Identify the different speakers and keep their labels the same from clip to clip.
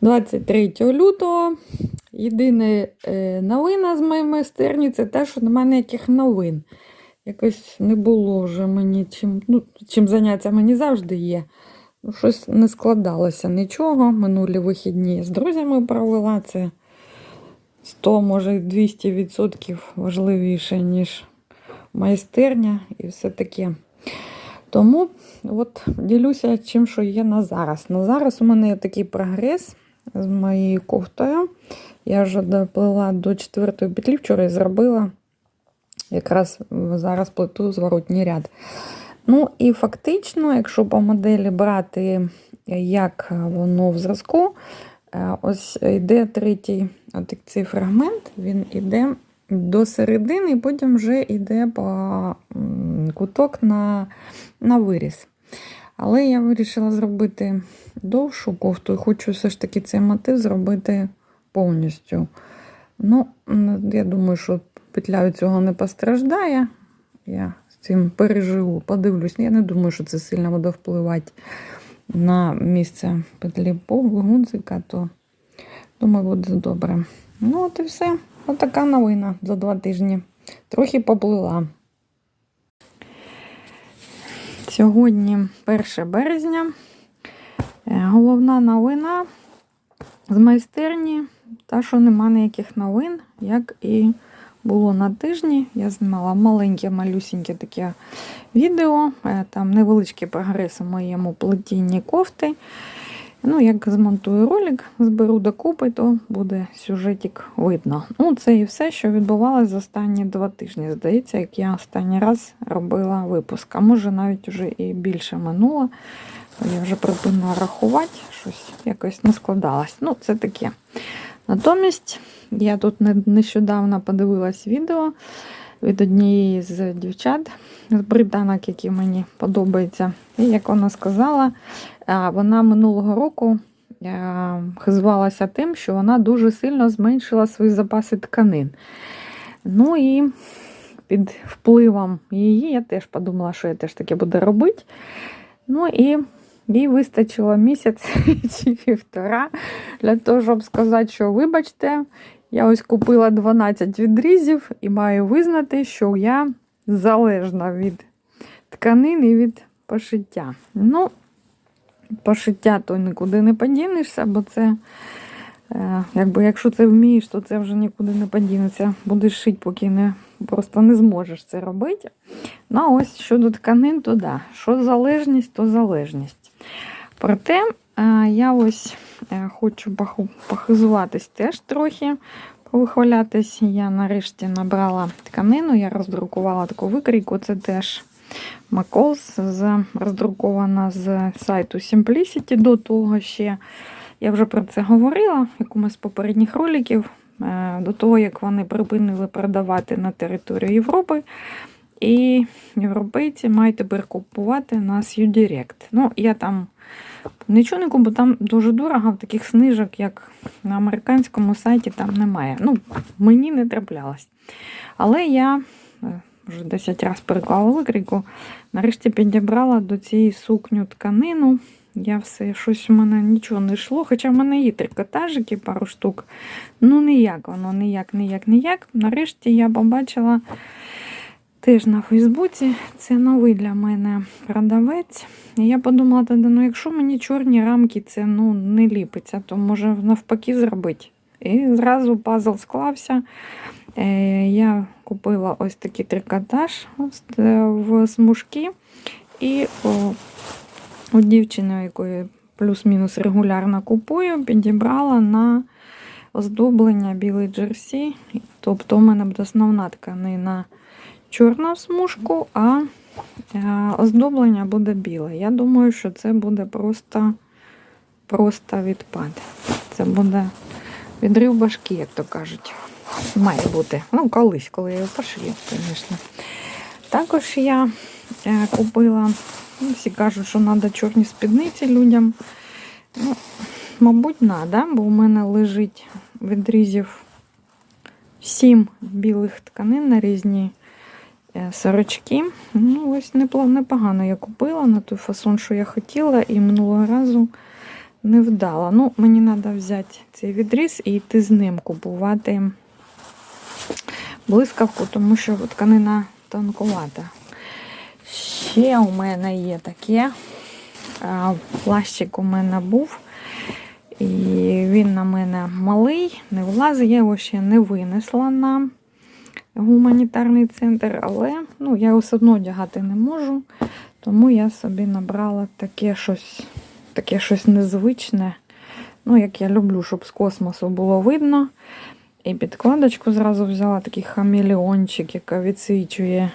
Speaker 1: 23 лютого. Єдина е, новина з моєї майстерні це те, що немає ніяких новин. Якось не було вже мені чим, ну, чим зайнятися мені завжди є. Ну, щось не складалося нічого. Минулі вихідні з друзями провела. Це 100, може, 200% важливіше, ніж майстерня і все таке. Тому от ділюся чим, що є на зараз. На зараз у мене є такий прогрес з моєю кофтою. Я вже доплила до четвертої петлі, вчора і зробила якраз зараз плету зворотній ряд. Ну і фактично, якщо по моделі брати, як воно в зразку, е, ось йде третій от цей фрагмент, він йде до середини, і потім вже йде по куток на, на виріз. Але я вирішила зробити довшу кофту і хочу все ж таки цей мотив зробити повністю. Ну, я думаю, що петля від цього не постраждає. Я з цим переживу, подивлюсь. Я не думаю, що це сильно буде впливати на місце петлі гудзика, то думаю, буде добре. Ну, от і все. Отака новина за два тижні. Трохи поплила. Сьогодні 1 березня. Е, Головна новина з майстерні, та що нема ніяких новин, як і було на тижні. Я знімала маленьке, малюсіньке таке відео. Е, Там невеличкий прогрес у моєму плетінні кофти. Ну, як змонтую ролик, зберу докупи, то буде сюжетик видно. Ну, це і все, що відбувалося за останні два тижні. Здається, як я останній раз робила випуск. А може навіть вже і більше минуло. Я вже припинила рахувати, щось якось не складалось. Ну, це таке. Натомість я тут нещодавно подивилась відео від однієї з дівчат, з британок, які мені подобаються. І як вона сказала, вона минулого року хизувалася тим, що вона дуже сильно зменшила свої запаси тканин. Ну і під впливом її я теж подумала, що я теж таке буду робити. Ну і їй вистачило місяць чи півтора для того, щоб сказати, що вибачте, я ось купила 12 відрізів і маю визнати, що я залежна від тканин і від пошиття. Ну, пошиття то нікуди не подінешся, бо це, е, якби, якщо це вмієш, то це вже нікуди не подінеться. Будеш шити, поки не, просто не зможеш це робити. Ну, а ось щодо тканин, то да. Що залежність, то залежність. Проте я ось е, хочу похизуватись теж трохи, повихвалятись. Я нарешті набрала тканину, я роздрукувала таку викрійку, це теж Маколс роздрукована з сайту Simplicity. До того ще я вже про це говорила в якомусь з попередніх роликів, е, до того, як вони припинили продавати на територію Європи. І європейці мають тепер купувати на Direct. Ну, я там нічого куплю, там дуже дорого, таких снижок, як на американському сайті, там немає. Ну, мені не траплялось. Але я е, вже 10 разів переклала викрійку, нарешті підібрала до цієї сукню тканину. Я все, щось у мене нічого не йшло, хоча в мене є трикотажики, пару штук. Ну, ніяк воно, ніяк, ніяк, ніяк. Нарешті я побачила теж на Фейсбуці. Це новий для мене продавець. Я подумала ну якщо мені чорні рамки це ну, не ліпиться, то може навпаки зробити. І зразу пазл склався. Е, Я купила ось такий трикотаж е, в смужки. І у дівчини, якої плюс-мінус регулярно купую, підібрала на оздоблення білий джерсі. Тобто у мене буде основна тканина чорна смужку, а е, оздоблення буде біле. Я думаю, що це буде просто, просто відпад. Це буде відрив башки, як то кажуть. Має бути. Ну, колись, коли я його пошию, звісно. Також я е, купила, ну, всі кажуть, що треба чорні спідниці людям. Ну, мабуть, треба, бо у мене лежить відрізів сім білих тканин на різні сорочки. Ну, ось непогано я купила на той фасон, що я хотіла, і минулого разу не вдала. Ну, мені треба взяти цей відріз і йти з ним купувати блискавку, тому що тканина тонкувата. Ще у мене є таке. Плащик у мене був. І він на мене малий, не влазить, я його ще не винесла на гуманітарний центр, але ну, я все одно одягати не можу. Тому я собі набрала таке щось, таке щось незвичне. Ну, як я люблю, щоб з космосу було видно. І підкладочку зразу взяла такий хамелеончик, яка відсвічує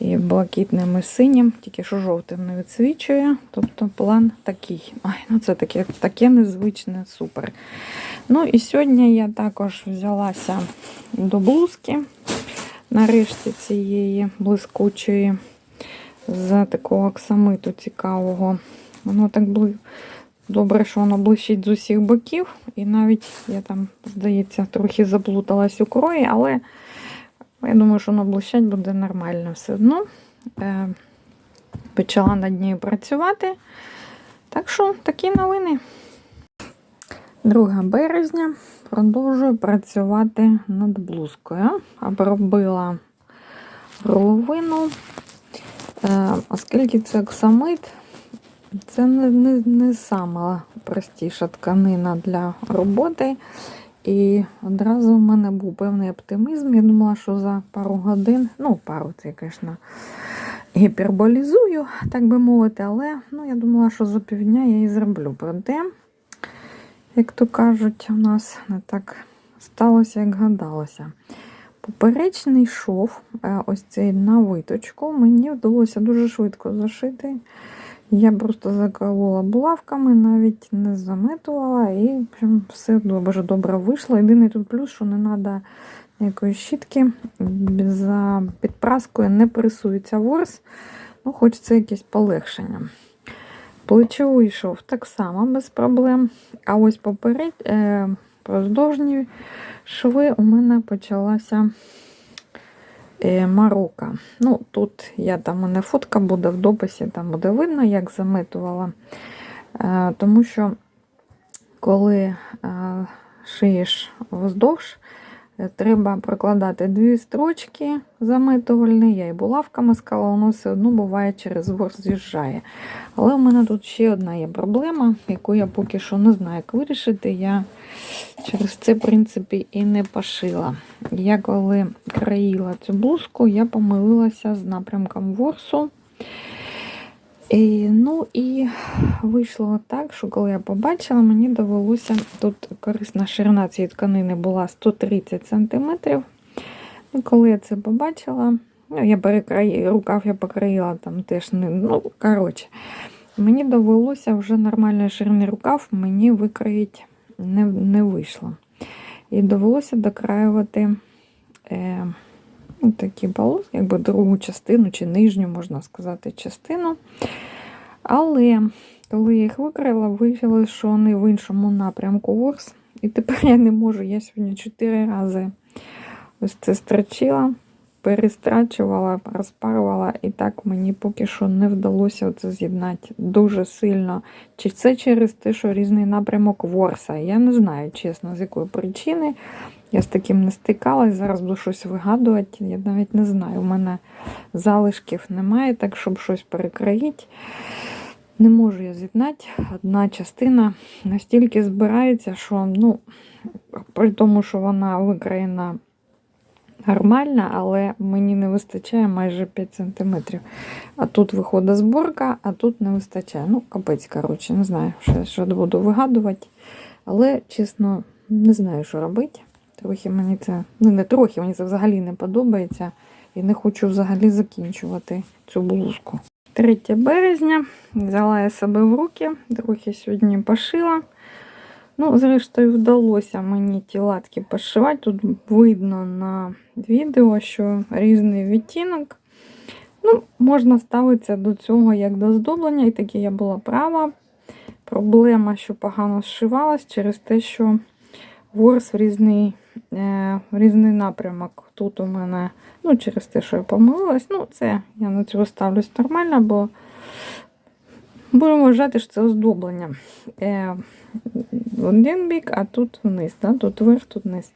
Speaker 1: і блакитним і синім, тільки що жовтим не відсвічує. Тобто план такий. Ой, ну це таке, таке незвичне, супер. Ну і сьогодні я також взялася до блузки. Нарешті цієї блискучої з такого оксамиту цікавого. Воно так бли... добре, що воно блищить з усіх боків. І навіть я там, здається, трохи заплуталась у крої, але я думаю, що воно блищать буде нормально все одно. Е, Почала над нею працювати. Так що такі новини. 2 березня продовжую працювати над блузкою. Обробила горловину. Е, Оскільки це оксамит, це не, не, не сама простіша тканина для роботи. І одразу в мене був певний оптимізм. Я думала, що за пару годин, ну, пару це, звісно, гіперболізую, так би мовити, але ну, я думала, що за півдня я її зроблю. Проте, як то кажуть, у нас не так сталося, як гадалося. Поперечний шов, е, ось цей на виточку, мені вдалося дуже швидко зашити. Я просто заколола булавками, навіть не заметувала, і общем, все дуже добре вийшло. Єдиний тут плюс, що не треба ніякої щітки, за підпраскою не пресується ворс. Ну, хочеться якесь полегшення. Плечовий шов так само без проблем. А ось поперед, е, продовжні шви у мене почалася марока. Ну, тут я там у мене фотка буде в дописі, там буде видно, як заметувала. Е, тому що коли е, шиєш вздовж, е, треба прокладати дві строчки заметувальні, я і булавками скала, воно все одно буває через ворс з'їжджає. Але у мене тут ще одна є проблема, яку я поки що не знаю, як вирішити. Я через це, в принципі, і не пошила. Я коли країла цю блузку, я помилилася з напрямком ворсу. І, ну і вийшло так, що коли я побачила, мені довелося, тут корисна ширина цієї тканини була 130 см. І коли я це побачила, ну, я перекраї, рукав я покроїла там теж не. Ну, коротше, мені довелося вже нормальної ширини рукав мені викроїти не не вийшло. І довелося докраювати е, такі полоски, якби другу частину чи нижню, можна сказати, частину. Але коли я їх викрила, виявилося, що вони в іншому напрямку ворс. І тепер я не можу. Я сьогодні 4 рази ось це строчила, перестрачувала, розпарувала, і так мені поки що не вдалося це з'єднати дуже сильно. Чи це через те, що різний напрямок ворса? Я не знаю, чесно, з якої причини. Я з таким не стикалась, зараз буду щось вигадувати. Я навіть не знаю. У мене залишків немає, так щоб щось перекроїти. Не можу я з'єднати. Одна частина настільки збирається, що, ну, при тому, що вона викраєна нормальна, але мені не вистачає майже 5 см. А тут виходить зборка, а тут не вистачає. Ну, капець, коротше, не знаю, що, що буду вигадувати. Але, чесно, не знаю, що робити. Трохи мені це, ну не трохи, мені це взагалі не подобається. І не хочу взагалі закінчувати цю блузку. 3 березня взяла я себе в руки, трохи сьогодні пошила. Ну, зрештою, вдалося мені ті латки пошивати. Тут видно на відео, що різний відтінок. Ну, Можна ставитися до цього як до здоблення, і таки я була права. Проблема, що погано зшивалась через те, що ворс в різний е, в різний напрямок. Тут у мене, ну, через те, що я помилилась, ну, це я на цього ставлюсь нормально, бо Будемо вважати, що це оздоблення. Е, один бік, а тут вниз. Да? Тут вверх, тут вниз.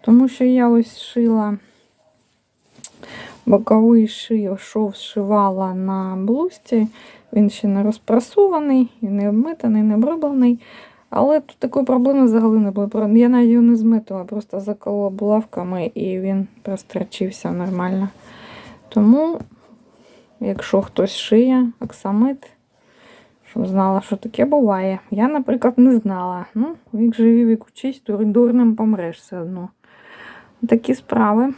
Speaker 1: Тому що я ось шила боковий ши- шов зшивала на блузці. Він ще не розпрасований, і не обмитаний, не оброблений. Але тут такої проблеми взагалі не було. Я навіть його не змитила, просто заколола булавками і він прострочився нормально. Тому, якщо хтось шиє оксамит, щоб знала, що таке буває. Я, наприклад, не знала. Ну, вік живі, вік учись, дур- дурним помреш все одно. Такі справи.